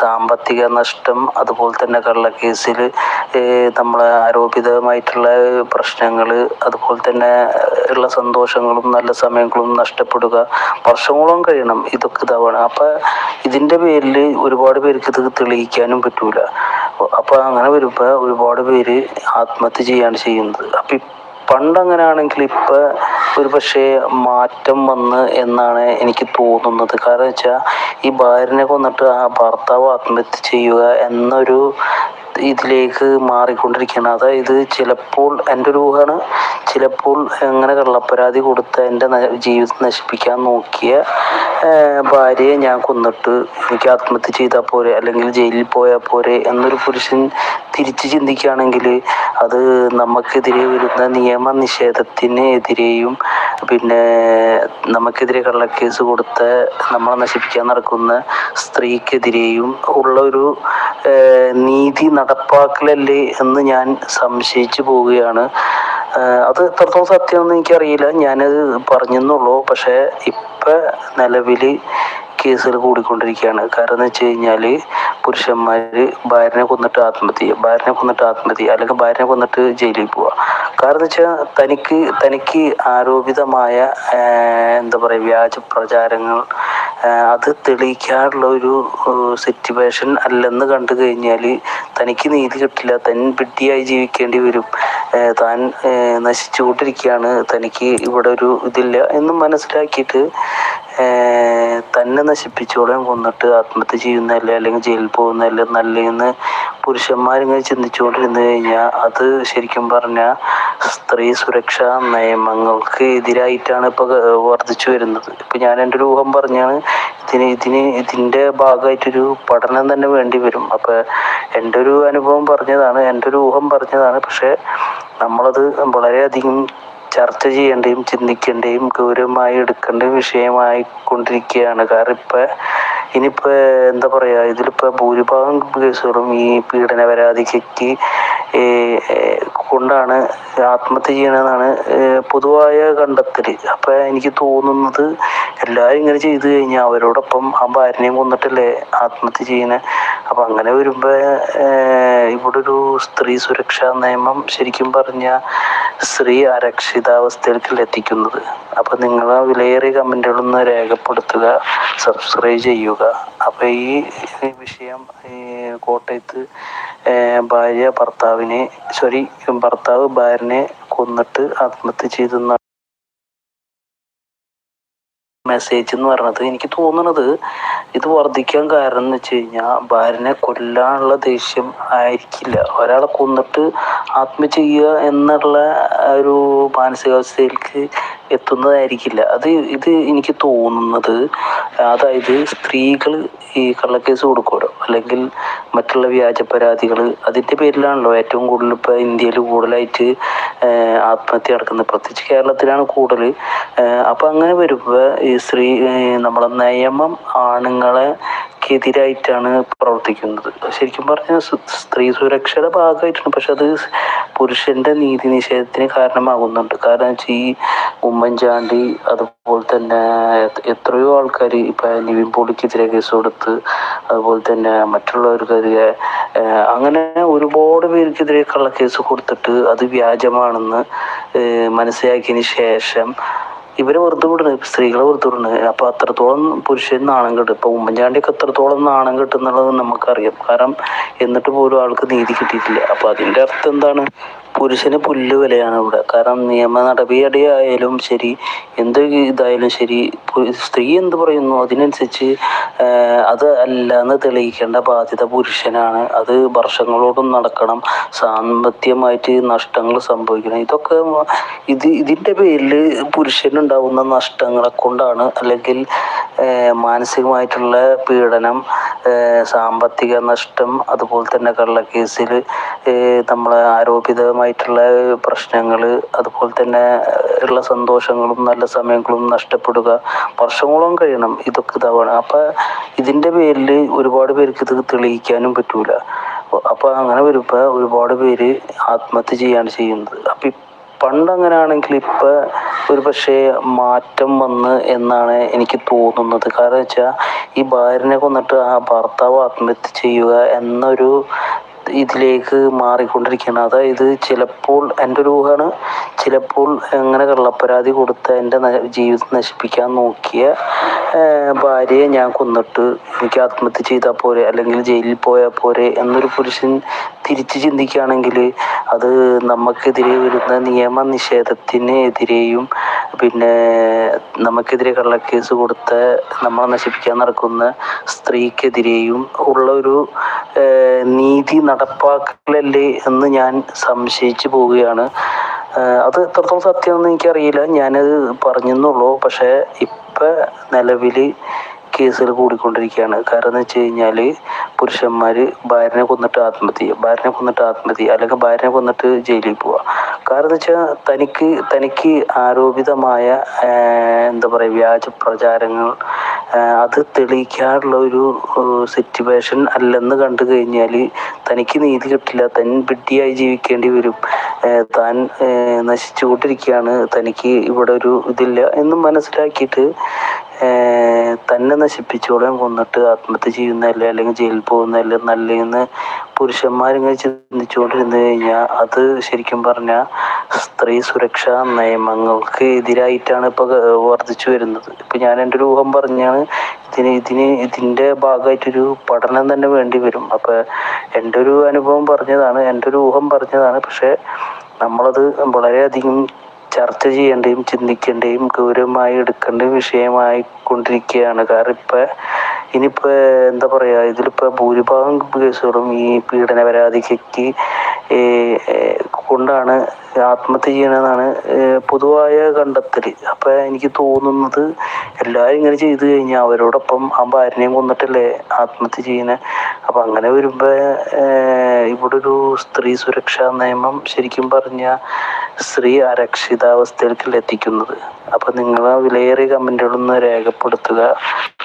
സാമ്പത്തിക നഷ്ടം അതുപോലെ തന്നെ കള്ളക്കേസിൽ നമ്മളെ ആരോപിതമായിട്ടുള്ള പ്രശ്നങ്ങൾ അതുപോലെ തന്നെ ഉള്ള സന്തോഷങ്ങളും നല്ല സമയങ്ങളും നഷ്ടപ്പെടുക വർഷങ്ങളും കഴിയണം ഇതൊക്കെ ഇതാവണം അപ്പം ഇതിന്റെ പേരിൽ ഒരുപാട് പേർക്ക് ഇത് തെളിയിക്കാനും പറ്റൂല. അപ്പം അങ്ങനെ വരുമ്പോൾ ഒരുപാട് പേര് ആത്മഹത്യ ചെയ്യാണ് ചെയ്യുന്നത്. അപ്പം അങ്ങനെയാണെങ്കിൽ ഇപ്പം ഒരു പക്ഷേ മാറ്റം വന്ന് എന്നാണ് എനിക്ക് തോന്നുന്നത്. കാരണം വെച്ചാൽ ഈ ഭാര്യനെ കൊന്നിട്ട് ആ ഭർത്താവ് ആത്മഹത്യ ചെയ്യുക എന്നൊരു ഇതിലേക്ക് മാറിക്കൊണ്ടിരിക്കുകയാണ്. അതായത് ചിലപ്പോൾ എന്റെ ഒരു ഊഹമാണ് ചിലപ്പോൾ അങ്ങനെ കള്ളപ്പരാതി കൊടുത്ത് എന്റെ ജീവിതം നശിപ്പിക്കാൻ നോക്കിയ ഭാര്യയെ ഞാൻ കൊന്നിട്ട് എനിക്ക് ആത്മഹത്യ ചെയ്താൽ പോരെ അല്ലെങ്കിൽ ജയിലിൽ പോയാൽ പോരെ എന്നൊരു പുരുഷൻ തിരിച്ച് ചിന്തിക്കുകയാണെങ്കിൽ അത് നമുക്കെതിരെ വരുന്ന നിയമ നിഷേധത്തിന് എതിരെയും പിന്നെ നമുക്കെതിരെ കള്ളക്കേസ് കൊടുത്ത് നമ്മളെ നശിപ്പിക്കാൻ നടക്കുന്ന സ്ത്രീക്കെതിരെയും ഉള്ള ഒരു നീതി നടപ്പാക്കലല്ലേ എന്ന് ഞാൻ സംശയിച്ചു പോവുകയാണ്. അത് എത്രത്തോളം സത്യമെന്ന് എനിക്കറിയില്ല. ഞാനത് പറഞ്ഞെന്നുള്ളൂ. പക്ഷേ ഇപ്പം നിലവിൽ കേസുകൾ കൂടിക്കൊണ്ടിരിക്കുകയാണ്. കാരണം എന്ന് വെച്ച് കഴിഞ്ഞാൽ പുരുഷന്മാർ ഭാര്യനെ കൊന്നിട്ട് ആത്മഹത്യ ചെയ്യുക ഭാര്യനെ കൊന്നിട്ട് ആത്മഹത്യ ചെയ്യുക അല്ലെങ്കിൽ ഭാര്യനെ കൊന്നിട്ട് ജയിലിൽ പോവുക കാരണം എന്ന് വെച്ചാൽ തനിക്ക് തനിക്ക് ആരോപിതമായ എന്താ പറയുക വ്യാജ പ്രചാരങ്ങൾ അത് തെളിയിക്കാനുള്ള ഒരു സിറ്റുവേഷൻ അല്ലെന്ന് കണ്ടു കഴിഞ്ഞാൽ തനിക്ക് നീതി കിട്ടില്ല. തൻ പിട്ടിയായി ജീവിക്കേണ്ടി വരും. താൻ നശിച്ചുകൊണ്ടിരിക്കുകയാണ്. തനിക്ക് ഇവിടെ ഒരു ഇതില്ല എന്ന് മനസ്സിലാക്കിയിട്ട് തന്നെ നശിപ്പിച്ചോളം കൊന്നിട്ട് ആത്മഹത്യ ചെയ്യുന്നതല്ലേ അല്ലെങ്കിൽ ജയിലിൽ പോകുന്നതല്ലേ നല്ലതെന്ന് പുരുഷന്മാരിങ്ങനെ ചിന്തിച്ചുകൊണ്ടിരുന്നു കഴിഞ്ഞാൽ അത് ശരിക്കും പറഞ്ഞാൽ സ്ത്രീ സുരക്ഷാ നിയമങ്ങൾക്ക് എതിരായിട്ടാണ് ഇപ്പോൾ വർദ്ധിച്ചു വരുന്നത്. ഇപ്പോൾ ഞാൻ എന്റെ ഒരു ഊഹം പറഞ്ഞാണ് ഇതിന് ഇതിന് ഇതിന്റെ ഭാഗമായിട്ടൊരു പഠനം തന്നെ വേണ്ടി വരും. അപ്പോൾ എന്റെ ഒരു അനുഭവം പറഞ്ഞതാണ് എന്റെ ഒരു ഊഹം പറഞ്ഞതാണ് പക്ഷേ നമ്മളത് വളരെയധികം ചർച്ച ചെയ്യേണ്ടതും ചിന്തിക്കേണ്ടതും ഗൗരവമായി എടുക്കേണ്ട വിഷയമായി കൊണ്ടിരിക്കുകയാണ് കാരണം ഇപ്പൊ ഇനിയിപ്പോൾ എന്താ പറയുക ഇതിലിപ്പോൾ ഭൂരിഭാഗം കേസുകളും ഈ പീഡന പരാതിക്ക് കൊണ്ടാണ് ആത്മഹത്യ ചെയ്യണമെന്നാണ് പൊതുവായ കണ്ടെത്തൽ അപ്പം എനിക്ക് തോന്നുന്നത് എല്ലാവരും ഇങ്ങനെ ചെയ്തു കഴിഞ്ഞാൽ അവരോടൊപ്പം ആ ഭാര്യനെയും കൊന്നിട്ടല്ലേ ആത്മഹത്യ ചെയ്യുന്നത് അപ്പം അങ്ങനെ വരുമ്പോൾ ഇവിടെ ഒരു സ്ത്രീ സുരക്ഷാ നിയമം ശരിക്കും പറഞ്ഞാൽ സ്ത്രീ അരക്ഷിതാവസ്ഥയിലേക്ക് എത്തിക്കുന്നത്. അപ്പം നിങ്ങൾ ആ വിലയേറിയ കമന്റുകളൊന്ന് രേഖപ്പെടുത്തുക സബ്സ്ക്രൈബ് ചെയ്യുക. അപ്പം ഈ വിഷയം കോട്ടയത്ത് ഭാര്യ ഭർത്താവിനെ സോറി ഭർത്താവ് ഭാര്യനെ കൊന്നിട്ട് ആത്മഹത്യ ചെയ്തെന്ന മെസ്സേജ് എന്ന് പറഞ്ഞത്. എനിക്ക് തോന്നുന്നത് ഇത് വർദ്ധിക്കാൻ കാരണം എന്ന് വെച്ച് കഴിഞ്ഞാൽ ഭാര്യനെ കൊല്ലാനുള്ള ദേഷ്യം ആയിരിക്കില്ല. ഒരാളെ കൊന്നിട്ട് ആത്മഹത്യ ചെയ്യുക എന്നുള്ള ഒരു മാനസികാവസ്ഥയിലേക്ക് എത്തുന്നതായിരിക്കില്ല. അത് ഇത് എനിക്ക് തോന്നുന്നത് അതായത് സ്ത്രീകൾ ഈ കള്ളക്കേസ് കൊടുക്കുമല്ലോ. അല്ലെങ്കിൽ മറ്റുള്ള വ്യാജ പരാതികൾ അതിന്റെ പേരിലാണല്ലോ ഏറ്റവും കൂടുതൽ ഇപ്പോൾ ഇന്ത്യയിൽ കൂടുതലായിട്ട് ആത്മഹത്യ നടക്കുന്നത്. പ്രത്യേകിച്ച് കേരളത്തിലാണ് കൂടുതൽ അപ്പോൾ അങ്ങനെ വരുമ്പോൾ ഈ സ്ത്രീ നമ്മളെ നിയമം ആണുങ്ങളെ എതിരായിട്ടാണ് പ്രവർത്തിക്കുന്നത്. ശരിക്കും പറഞ്ഞാൽ സ്ത്രീ സുരക്ഷയുടെ ഭാഗമായിട്ടാണ്. പക്ഷെ അത് പുരുഷന്റെ നീതി നിഷേധത്തിന് കാരണമാകുന്നുണ്ട്. കാരണം വെച്ചാൽ ഈ ഉമ്മൻചാണ്ടി അതുപോലെ തന്നെ എത്രയോ ആൾക്കാർ ഇപ്പം നിവിൻ പോളിക്കെതിരെ കേസ് കൊടുത്ത് അതുപോലെ തന്നെ മറ്റുള്ളവർക്കെതിരെ അങ്ങനെ ഒരുപാട് പേർക്കെതിരെ കള്ളക്കേസ് കൊടുത്തിട്ട് അത് വ്യാജമാണെന്ന് മനസ്സിലാക്കിയതിന് ശേഷം ഇവരെ വെറുതെ വിടണ് സ്ത്രീകളെ വെറുതെ വിടണ് അപ്പൊ അത്രത്തോളം പുരുഷൻ നാണം കെട്ടും ഇപ്പൊ ഉമ്മൻചാണ്ടിയൊക്കെ എത്രത്തോളം നാണം കെട്ടുന്നുള്ളത് നമുക്കറിയാം. കാരണം എന്നിട്ട് പോലും ആൾക്ക് നീതി കിട്ടിയിട്ടില്ല. അപ്പൊ അതിന്റെ അർത്ഥം എന്താണ്? പുരുഷന് പുല്ല് വിലയാണ് ഇവിടെ. കാരണം നിയമ നടപടി ആയാലും ശരി എന്ത് ഇതായാലും ശരി സ്ത്രീ എന്ത് പറയുന്നു? അതിനനുസരിച്ച് അത് അല്ല എന്ന് തെളിയിക്കേണ്ട ബാധ്യത പുരുഷനാണ്. അത് വർഷങ്ങളോടും നടക്കണം. സാമ്പത്തികമായിട്ട് നഷ്ടങ്ങൾ സംഭവിക്കണം. ഇതൊക്കെ ഇത് ഇതിന്റെ പേരിൽ പുരുഷനുണ്ടാവുന്ന നഷ്ടങ്ങളെ കൊണ്ടാണ് അല്ലെങ്കിൽ മാനസികമായിട്ടുള്ള പീഡനം സാമ്പത്തിക നഷ്ടം അതുപോലെ തന്നെ കള്ളക്കേസിൽ നമ്മളെ ആരോപിതമായിട്ടുള്ള പ്രശ്നങ്ങൾ അതുപോലെ തന്നെ ഉള്ള സന്തോഷങ്ങളും നല്ല സമയങ്ങളും നഷ്ടപ്പെടുക വർഷങ്ങളോളം കഴിയണം ഇതൊക്കെ ഇതാവണം. അപ്പം ഇതിന്റെ പേരിൽ ഒരുപാട് പേർക്ക് ഇത് തെളിയിക്കാനും പറ്റൂല. അപ്പം അങ്ങനെ വരുമ്പോൾ ഒരുപാട് പേര് ആത്മഹത്യ ചെയ്യാണ് ചെയ്യുന്നത്. അപ്പം പണ്ട് അങ്ങനെയാണെങ്കിൽ ഇപ്പം ഒരു പക്ഷേ മാറ്റം വന്ന് എന്നാണ് എനിക്ക് തോന്നുന്നത്. കാരണം വെച്ചാൽ ഈ ഭാര്യനെ കൊന്നിട്ട് ആ ഭർത്താവ് ആത്മഹത്യ ചെയ്യുക എന്നൊരു ഇതിലേക്ക് മാറിക്കൊണ്ടിരിക്കുകയാണ്. അതായത് ചിലപ്പോൾ എന്റെ ഒരു ഊഹമാണ്. ചിലപ്പോൾ അങ്ങനെ കള്ളപ്പരാതി കൊടുത്ത് എന്റെ ജീവിതം നശിപ്പിക്കാൻ നോക്കിയ ഭാര്യയെ ഞാൻ കൊന്നിട്ട് എനിക്ക് ആത്മഹത്യ ചെയ്താൽ പോരെ അല്ലെങ്കിൽ ജയിലിൽ പോയാൽ പോരെ എന്നൊരു പുരുഷൻ തിരിച്ച് ചിന്തിക്കുകയാണെങ്കിൽ അത് നമുക്കെതിരെ വരുന്ന നിയമ നിഷേധത്തിന് എതിരെയും പിന്നെ നമുക്കെതിരെ കള്ളക്കേസ് കൊടുത്ത് നമ്മളെ നശിപ്പിക്കാൻ നടക്കുന്ന സ്ത്രീക്കെതിരെയും ഉള്ള ഒരു നീതി നടപ്പാക്കലല്ലേ എന്ന് ഞാൻ സംശയിച്ചു പോവുകയാണ്. അത് എത്രത്തോളം സത്യമെന്ന് എനിക്കറിയില്ല. ഞാനത് പറഞ്ഞെന്നുള്ളൂ. പക്ഷേ ഇപ്പം നിലവിൽ കേസുകൾ കൂടിക്കൊണ്ടിരിക്കുകയാണ്. കാരണം എന്ന് വെച്ച് കഴിഞ്ഞാൽ പുരുഷന്മാർ ഭാര്യനെ കൊന്നിട്ട് ആത്മഹത്യ ചെയ്യുക ഭാര്യനെ കൊന്നിട്ട് ആത്മഹത്യ അല്ലെങ്കിൽ ഭാര്യനെ കൊന്നിട്ട് ജയിലിൽ പോവുക കാരണം എന്ന് വെച്ചാൽ തനിക്ക് തനിക്ക് ആരോപിതമായ എന്താ പറയുക വ്യാജ പ്രചാരങ്ങൾ അത് തെളിയിക്കാനുള്ള ഒരു സിറ്റുവേഷൻ അല്ലെന്ന് കണ്ടു കഴിഞ്ഞാൽ തനിക്ക് നീതി കിട്ടില്ല. തൻ വിഡ്ഢിയായി ജീവിക്കേണ്ടി വരും. താൻ നശിച്ചുകൊണ്ടിരിക്കുകയാണ്. തനിക്ക് ഇവിടെ ഒരു ഇതില്ല എന്ന് മനസ്സിലാക്കിയിട്ട് തന്നെ നശിപ്പിച്ചോളം കൊന്നിട്ട് ആത്മഹത്യ ചെയ്യുന്നതല്ലേ അല്ലെങ്കിൽ ജയിലിൽ പോകുന്നതല്ലേ നല്ലതെന്ന് പുരുഷന്മാരിങ്ങനെ ചിന്തിച്ചുകൊണ്ടിരുന്നു കഴിഞ്ഞാൽ അത് ശരിക്കും പറഞ്ഞാൽ സ്ത്രീ സുരക്ഷാ നിയമങ്ങൾക്ക് എതിരായിട്ടാണ് ഇപ്പോൾ വർദ്ധിച്ചു വരുന്നത്. ഇപ്പം ഞാൻ എന്റെ ഒരു ഊഹം പറഞ്ഞാണ് ഇതിന് ഇതിന് ഇതിന്റെ ഭാഗമായിട്ടൊരു പഠനം തന്നെ വേണ്ടി വരും. അപ്പോൾ എന്റെ ഒരു അനുഭവം പറഞ്ഞതാണ് എന്റെ ഒരു ഊഹം പറഞ്ഞതാണ് പക്ഷേ നമ്മളത് വളരെയധികം ചർച്ച ചെയ്യേണ്ടതും ചിന്തിക്കേണ്ടതും ഗൗരവമായി എടുക്കേണ്ട വിഷയമായി കൊണ്ടിരിക്കുകയാണ് കാരണം ഇപ്പം ഇനിയിപ്പോൾ എന്താ പറയുക ഇതിലിപ്പോൾ ഭൂരിഭാഗം കേസുകളും ഈ പീഡന പരാതിക്ക് കൊണ്ടാണ് ആത്മഹത്യ ചെയ്യണമെന്നാണ് പൊതുവായ കണ്ടെത്തൽ അപ്പം എനിക്ക് തോന്നുന്നത് എല്ലാവരും ഇങ്ങനെ ചെയ്തു കഴിഞ്ഞാൽ അവരോടൊപ്പം ആ ഭാര്യനെയും കൊന്നിട്ടല്ലേ ആത്മഹത്യ ചെയ്യുന്നത് അപ്പം അങ്ങനെ വരുമ്പോൾ ഇവിടെ ഒരു സ്ത്രീ സുരക്ഷാ നിയമം ശരിക്കും പറഞ്ഞാൽ സ്ത്രീ അരക്ഷിതാവസ്ഥയിലേക്കല്ല എത്തിക്കുന്നത്. അപ്പം നിങ്ങൾ വിലയേറിയ കമന്റുകളൊന്ന് രേഖപ്പെടുത്തുക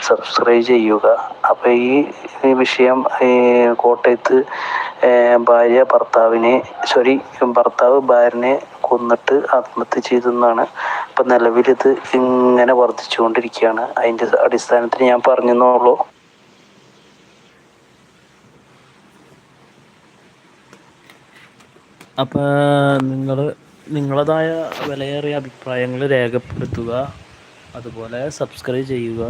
സബ്സ്ക്രൈബ് ചെയ്യുക. അപ്പോൾ ഈ വിഷയം കോട്ടയത്ത് ഭാര്യ ഭർത്താവിനെ സോറി ഭർത്താവ് ഭാര്യനെ കൊന്നിട്ട് ആത്മഹത്യ ചെയ്തെന്നാണ് ഇപ്പം നിലവിലിത് ഇങ്ങനെ വർദ്ധിച്ചുകൊണ്ടിരിക്കുകയാണ്. അതിന്റെ അടിസ്ഥാനത്തിൽ ഞാൻ പറഞ്ഞെന്നുള്ളൂ അപ്പോൾ നിങ്ങൾ നിങ്ങളതായ വിലയേറിയ അഭിപ്രായങ്ങൾ രേഖപ്പെടുത്തുക. അതുപോലെ സബ്സ്ക്രൈബ് ചെയ്യുക.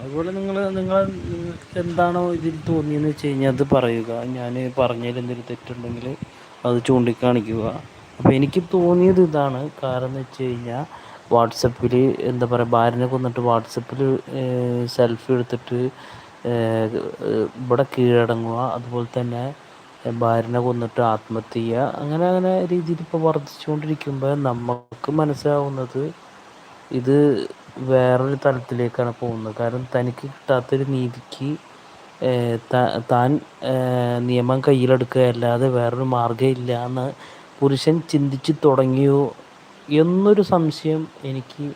അതുപോലെ നിങ്ങൾ നിങ്ങൾ നിങ്ങൾക്ക് എന്താണോ ഇതിൽ തോന്നിയെന്ന് വെച്ച് കഴിഞ്ഞാൽ അത് പറയുക. ഞാൻ പറഞ്ഞതിൽ എന്തെങ്കിലും തെറ്റുണ്ടെങ്കിൽ അത് ചൂണ്ടിക്കാണിക്കുക. അപ്പോൾ എനിക്ക് തോന്നിയത് ഇതാണ്. കാരണം എന്ന് വെച്ച് കഴിഞ്ഞാൽ വാട്സപ്പിൽ എന്താ പറയുക ഭാര്യനെ കൊന്നിട്ട് വാട്സപ്പിൽ സെൽഫി എടുത്തിട്ട് ഇവിടെ കീഴടങ്ങുക. അതുപോലെ തന്നെ ഭാര്യനെ കൊന്നിട്ട് ആത്മഹത്യ അങ്ങനെ അങ്ങനെ രീതിയിൽ ഇപ്പോൾ വർദ്ധിച്ചുകൊണ്ടിരിക്കുമ്പോൾ നമുക്ക് മനസ്സിലാവുന്നത് ഇത് വേറൊരു തലത്തിലേക്കാണ് പോകുന്നത്. കാരണം തനിക്ക് കിട്ടാത്തൊരു നീതിക്ക് താൻ നിയമം കയ്യിലെടുക്കുകയല്ലാതെ വേറൊരു മാർഗം ഇല്ലന്ന് പുരുഷൻ ചിന്തിച്ചു തുടങ്ങിയോ എന്നൊരു സംശയം എനിക്ക്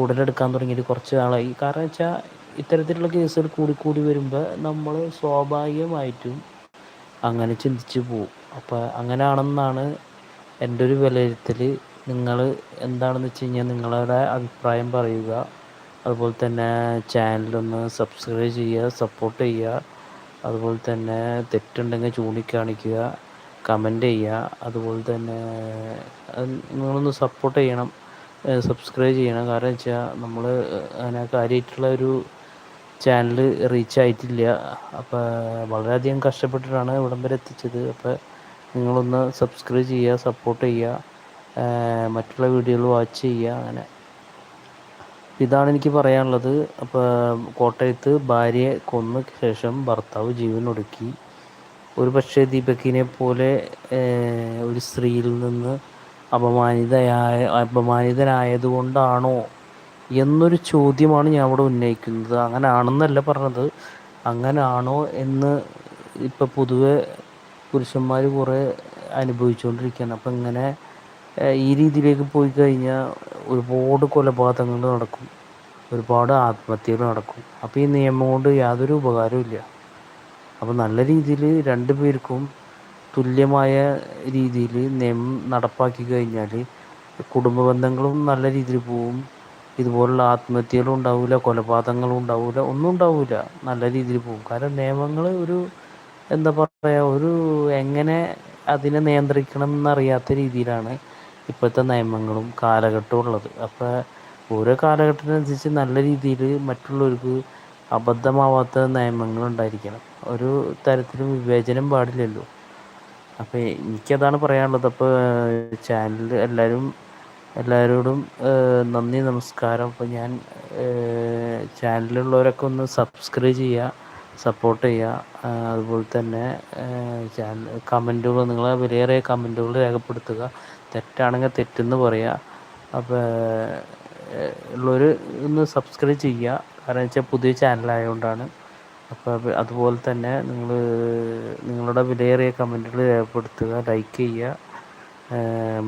ഉടലെടുക്കാൻ തുടങ്ങിയിട്ട് കുറച്ച് നാളായി. കാരണം വെച്ചാൽ ഇത്തരത്തിലുള്ള കേസുകൾ കൂടിക്കൂടി വരുമ്പോൾ നമ്മൾ സ്വാഭാവികമായിട്ടും അങ്ങനെ ചിന്തിച്ചു പോകും അപ്പോൾ അങ്ങനെയാണെന്നാണ് എന്റെ ഒരു വിലയിരുത്തൽ നിങ്ങൾ എന്താണെന്ന് വെച്ച് കഴിഞ്ഞാൽ നിങ്ങളുടെ അഭിപ്രായം പറയുക. അതുപോലെ തന്നെ ചാനലൊന്ന് സബ്സ്ക്രൈബ് ചെയ്യുക സപ്പോർട്ട് ചെയ്യുക. അതുപോലെ തന്നെ തെറ്റുണ്ടെങ്കിൽ ചൂണ്ടിക്കാണിക്കുക കമന്റ് ചെയ്യുക. അതുപോലെ തന്നെ നിങ്ങളൊന്ന് സപ്പോർട്ട് ചെയ്യണം സബ്സ്ക്രൈബ് ചെയ്യണം. കാരണം വെച്ചാൽ നമ്മൾ അങ്ങനെ കാര്യമായിട്ടുള്ള ഒരു ചാനൽ റീച്ച് ആയിട്ടില്ല. അപ്പോൾ വളരെയധികം കഷ്ടപ്പെട്ടിട്ടാണ് ഇവിടം വരെ എത്തിച്ചത്. അപ്പോൾ നിങ്ങളൊന്ന് സബ്സ്ക്രൈബ് ചെയ്യുക സപ്പോർട്ട് ചെയ്യുക. മറ്റുള്ള വീഡിയോകൾ വാച്ച് ചെയ്യുക അങ്ങനെ. ഇതാണ് എനിക്ക് പറയാനുള്ളത്. അപ്പോൾ കോട്ടയത്ത് ഭാര്യയെ കൊന്ന ശേഷം ഭർത്താവ് ജീവൻ ഒടുക്കി. ഒരു പക്ഷേ ദീപക്കിനെ പോലെ ഒരു സ്ത്രീയിൽ നിന്ന് അപമാനിതയായ അപമാനിതനായതുകൊണ്ടാണോ എന്നൊരു ചോദ്യമാണ് ഞാൻ ഇവിടെ ഉന്നയിക്കുന്നത്. അങ്ങനെ ആണെന്നല്ല പറഞ്ഞത്. അങ്ങനാണോ എന്ന് ഇപ്പം പൊതുവെ പുരുഷന്മാർ കുറേ അനുഭവിച്ചുകൊണ്ടിരിക്കുകയാണ്. അപ്പം ഇങ്ങനെ ഈ രീതിയിലേക്ക് പോയി കഴിഞ്ഞാൽ ഒരുപാട് കൊലപാതകങ്ങൾ നടക്കും. ഒരുപാട് ആത്മഹത്യകൾ നടക്കും. അപ്പോൾ ഈ നിയമം കൊണ്ട് യാതൊരു ഉപകാരവും ഇല്ല. അപ്പോൾ നല്ല രീതിയിൽ രണ്ട് പേർക്കും തുല്യമായ രീതിയിൽ നിയമം നടപ്പാക്കി കഴിഞ്ഞാൽ കുടുംബ ബന്ധങ്ങളും നല്ല രീതിയിൽ പോവും. ഇതുപോലുള്ള ആത്മഹത്യകളും ഉണ്ടാവില്ല കൊലപാതകങ്ങളും ഉണ്ടാവില്ല ഒന്നും ഉണ്ടാവില്ല നല്ല രീതിയിൽ പോകും കാരണം നിയമങ്ങൾ ഒരു എന്താ പറയുക ഒരു എങ്ങനെ അതിനെ നിയന്ത്രിക്കണം എന്നറിയാത്ത രീതിയിലാണ് ഇപ്പോഴത്തെ നിയമങ്ങളും കാലഘട്ടവും ഉള്ളത്. അപ്പോൾ ഓരോ കാലഘട്ടത്തിനനുസരിച്ച് നല്ല രീതിയിൽ മറ്റുള്ളവർക്ക് അബദ്ധമാവാത്ത നിയമങ്ങൾ ഉണ്ടായിരിക്കണം. ഒരു തരത്തിലും വിവേചനം പാടില്ലല്ലോ. അപ്പോൾ എനിക്കതാണ് പറയാനുള്ളത്. അപ്പോൾ ചാനൽ എല്ലാവരും എല്ലാവരോടും നന്ദി നമസ്കാരം. അപ്പോൾ ഞാൻ ചാനലിലുള്ളവരൊക്കെ ഒന്ന് സബ്സ്ക്രൈബ് ചെയ്യുക സപ്പോർട്ട് ചെയ്യുക. അതുപോലെ തന്നെ ചാനൽ കമന്റുകൾ നിങ്ങളെ വിലയേറിയ കമന്റുകൾ രേഖപ്പെടുത്തുക. തെറ്റാണെങ്കിൽ തെറ്റെന്ന് പറയുക അപ്പോൾ ഉള്ളൊരു ഒന്ന് സബ്സ്ക്രൈബ് ചെയ്യുക. കാരണം വെച്ചാൽ പുതിയ ചാനലായതുകൊണ്ടാണ് അപ്പോൾ അതുപോലെ തന്നെ നിങ്ങൾ നിങ്ങളുടെ വിലയേറിയ കമന്റുകൾ രേഖപ്പെടുത്തുക ലൈക്ക് ചെയ്യുക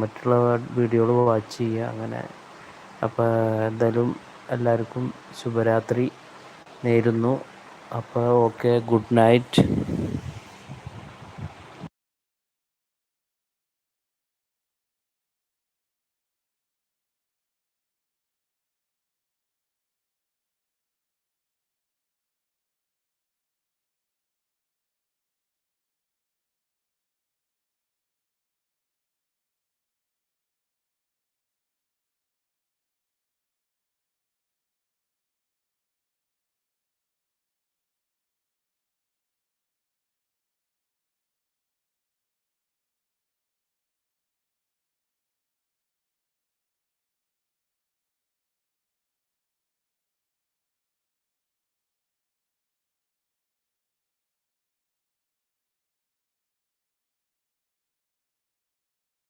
മറ്റുള്ള വീഡിയോകൾ വാച്ച് ചെയ്യുക അങ്ങനെ. അപ്പോൾ എന്തായാലും എല്ലാവർക്കും ശുഭരാത്രി നേരുന്നു. അപ്പോൾ ഓക്കെ ഗുഡ് നൈറ്റ്